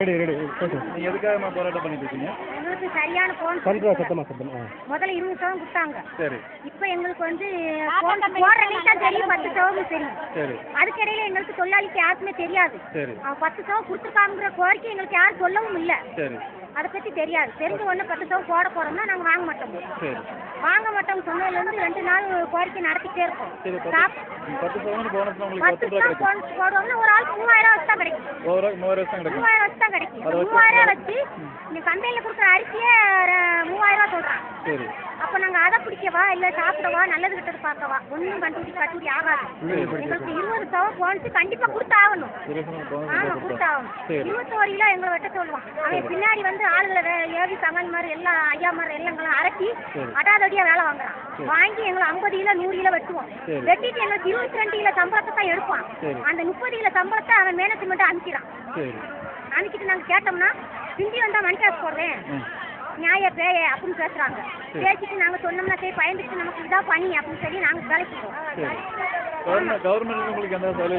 Ready ready பேசு நீங்க எதுக்காக போராட்டம் பண்ணிட்டு இருக்கீங்க எங்களுக்கு சரியான போன் சொல்கிறா சத்தமா சத்தமா ஆ. முதல்ல இருபது சவம் கொடுத்தாங்க. சரி. இப்போ எங்களுக்கு வந்து போன் போடுறவங்களுக்கு தான் தெரியும் பத்து சவம் தெரியும் சரி. அதுக்கிடையில எங்களுக்கு தொழிலாளிக்கு யாருக்குமே தெரியாது. சரி. பத்து சவம் கொடுத்துருக்காங்கிற கோரிக்கை எங்களுக்கு யாரும் சொல்லவும் இல்லை. சரி. அதை பற்றி தெரியாது. தெரிஞ்ச உடனே பத்து சவம் போட போறோம்னா நாங்கள் வாங்க மாட்டோம். சரி. வாங்க மாட்டோம் சொன்னதுலேருந்து ரெண்டு நாள் கோரிக்கை நடத்திட்டே இருக்கோம். பத்து போனஸ் சவம் கிடைக்கும். போன் போடுவோம்னா ஒரு ஆளுக்கு மூவாயிரம் வச்சு தான் கிடைக்கும். மூவாயிரம் வருஷம் கிடைக்கும். மூவாயிரம் வச்சு தான் கிடைக்கும். வச்சு மூவாயிரம் வச்சு இந்த சந்தையில் கொடுக்குற அரிசியே மூவாயிரம் ரூபா சொல்கிறான் சரி. அப்ப நாங்க அதை பிடிக்கவா இல்ல சாப்பிடவா நல்லது கிட்டது பார்க்கவா? ஒண்ணும் கண்டுபிடி கட்டுப்படி ஆகாது. எங்களுக்கு இருபது சவம் போனஸ் கண்டிப்பா கொடுத்தாகணும். இருபது போனஸ் ஆமா கொடுத்தா. கொடுத்தாகணும். இருபத்தோரு கிலோ எங்களை வெட்ட சொல்லுவான். அவன் பின்னாடி வந்து ஆளுகளை ஏவி சங்கல் மாதிரி எல்லாம் ஐயா மாதிரி எல்லாம் அரட்டி சரி. அடாதடியா வேலை வாங்குறான். வாங்கி எங்களை ஐம்பது கிலோ நூறு கிலோ வெட்டுவோம். வெட்டிட்டு எங்களுக்கு இருபத்தி ரெண்டு கிலோ சம்பளத்தை தான் எடுப்பான். அந்த முப்பது கிலோ சம்பளத்தை அவன் மேனேஜ்மெண்ட் அனுப்பிக்கிறான். அனுப்பிட்டு நாங்க கேட்டோம்னா ஹிந்தி வந்தா மணி காசு போடுறேன் நியாய பேய அப்படின்னு பேசுறாங்க. பேசிட்டு நாங்க சொன்னோம்னா சரி பயந்துட்டு நமக்கு இதான் பணி அப்படின்னு சொல்லி நாங்க வேலைக்கு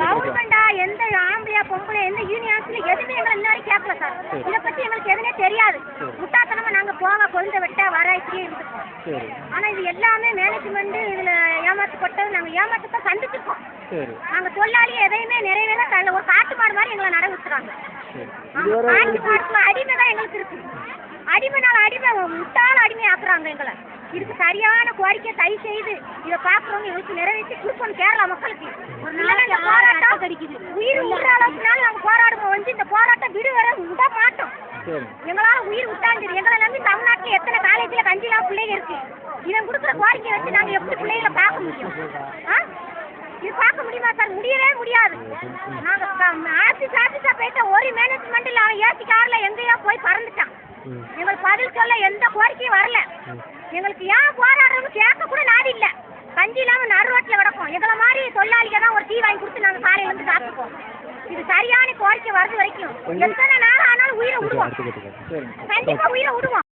கவர்மெண்ட் எந்த ஆம்பளையா பொம்பளை எந்த யூனியன்ஸ்ல எதுவுமே எங்களை இன்ன வரைக்கும் கேட்கல சார். இதை பத்தி எங்களுக்கு எதுவுமே தெரியாது. முட்டாத்தனமா நாங்க போக கொழுந்த வெட்ட வர இப்படியே இருந்துருக்கோம் ஆனா இது எல்லாமே மேனேஜ்மெண்ட் இதுல ஏமாற்றப்பட்டது. நாங்க ஏமாற்றத்தை சந்திச்சிருக்கோம். சரி. நாங்க தொழிலாளி எதையுமே நிறைவேற ஒரு காட்டு மாடு மாதிரி எங்களை நட காட்டு மாட்டுல அடிமை தான் எங்களுக்கு இருக்கு. அடிமைனால அடிமை முட்டாள் அடிமை ஆக்குறாங்க எங்களை. இதுக்கு சரியான கோரிக்கை தயவு செய்து இதை பாக்குறவங்க எங்களுக்கு நிறைவேற்றி கொடுக்கணும் கேரளா மக்களுக்கு. இல்லைன்னா இந்த போராட்டம் கிடைக்குது உயிர் விடுற அளவுக்குனாலும் நாங்க போராடுவோம். வந்து இந்த போராட்டம் விடு வர விட மாட்டோம் எங்களால உயிர் விட்டாஞ்சது எங்களை நம்பி தமிழ்நாட்டுல எத்தனை காலேஜ்ல கஞ்சிலாம் பிள்ளைங்க இருக்கு. இவன் கொடுக்குற கோரிக்கை வச்சு நாங்க எப்படி பிள்ளைகளை பார்க்க முடியும்? ஆ? இது பார்க்க முடியுமா சார்? முடியவே முடியாது. நாங்க க- ஆஃபீஸ் ஆஃபீஸா போயிட்டு ஒரு மேனேஜ்மெண்ட் இல்ல. அவன் ஏசி கார்ல எங்கேயோ போய் பறந்துட்டான். எங்களுக்கு பதில் சொல்ல எந்த கோரிக்கையும் வரல. எங்களுக்கு ஏன் போராடுறோம்னு கேட்க கூட நாடு இல்ல. கஞ்சி இல்லாம நடுரோட்டில் கிடக்கும். எங்களை மாதிரி தொழிலாளிங்க தான் ஒரு டீ வாங்கி கொடுத்து நாங்க காலையில இருந்து சாப்பிட்டுப்போம். இது சரியான கோரிக்கை வரது வரைக்கும். எத்தனை நாள் ஆனாலும் உயிரை விடுவோம். சரிங்க கண்டிப்பா உயிரை விடுவோம்.